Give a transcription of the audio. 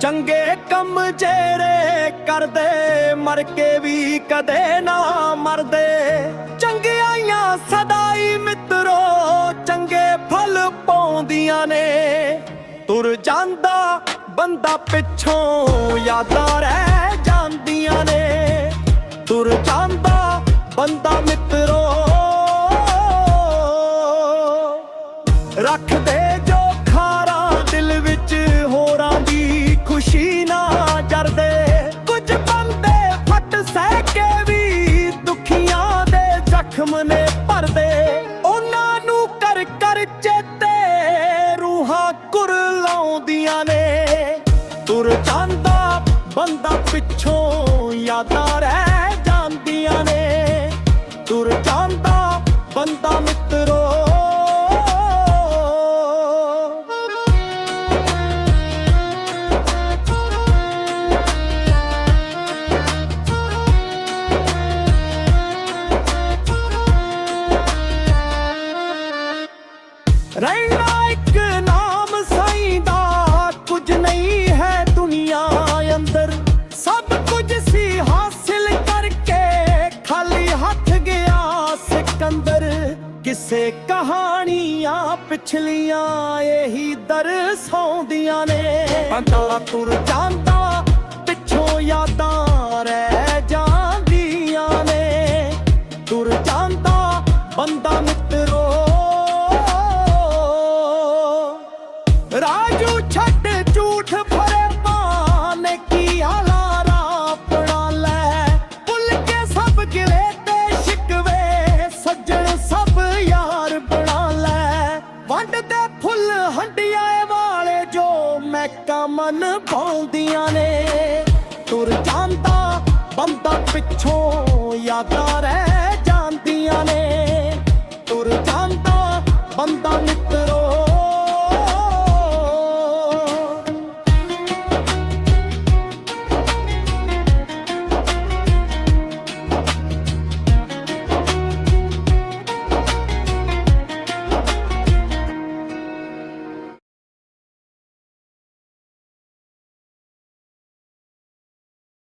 ਚੰਗੇ ਜਿਹੜੇ ਕਰਦੇ, ਮਰ ਕੇ ਵੀ ਕਦੇ ਨਾ ਮਰਦੇ। ਚੰਗਿਆਈਆਂ ਸਦਾਈ ਮਿੱਤਰੋ, ਚੰਗੇ ਫਲ ਪਾਉਂਦੀਆਂ ਨੇ। ਤੁਰ ਜਾਂਦਾ ਬੰਦਾ ਪਿੱਛੋਂ, ਯਾਦਾਂ ਰਹਿ ਜਾਂਦੀਆਂ ਨੇ। ਤੁਰ ਜਾਂਦਾ ਜ਼ਖਮ ਨੇ ਭਰਦੇ, ਉਹਨਾਂ ਨੂੰ ਕਰ ਕਰ ਚੇਤੇ ਰੂਹਾਂ ਕੁਰ ਲਾਉਂਦੀਆਂ ਨੇ। ਤੁਰ ਜਾਂਦਾ ਬੰਦਾ ਪਿੱਛੋਂ, ਯਾਦਾਂ ਰਹਿ ਰਹਿਣਾ ਇੱਕ ਨਾਮ ਸਾਈਂ ਦਾ ਕੁਝ ਨਹੀਂ ਹੈ ਦੁਨੀਆ ਅੰਦਰ। ਸਭ ਕੁਝ ਸੀ ਹਾਸਿਲ ਕਰਕੇ, ਖਾਲੀ ਹੱਥ ਗਿਆ ਸਿਕੰਦਰ। ਕਿਸੇ ਕਹਾਣੀਆਂ ਪਿਛਲੀਆਂ ਇਹੀ ਦਰਸਾਉਂਦੀਆਂ ਨੇ। ਬੰਦਾ ਤੁਰ ਜਾਂਦਾ, ਪਿੱਛੋਂ ਯਾਦਾਂ ਰਹਿ ਜਾਂਦੀਆਂ ਨੇ। ਤੁਰ ਜਾਂਦਾ, ਬੰਦਾ ਸੱਜਣ ਸਭ ਯਾਰ ਬਣਾ ਲੈ। ਵੰਡ ਦੇ ਫੁੱਲ ਹੰਡੀਆਂ ਵਾਲੇ ਜੋ ਮੈਕਾਂ ਮਨ ਪਾਉਂਦੀਆਂ ਨੇ।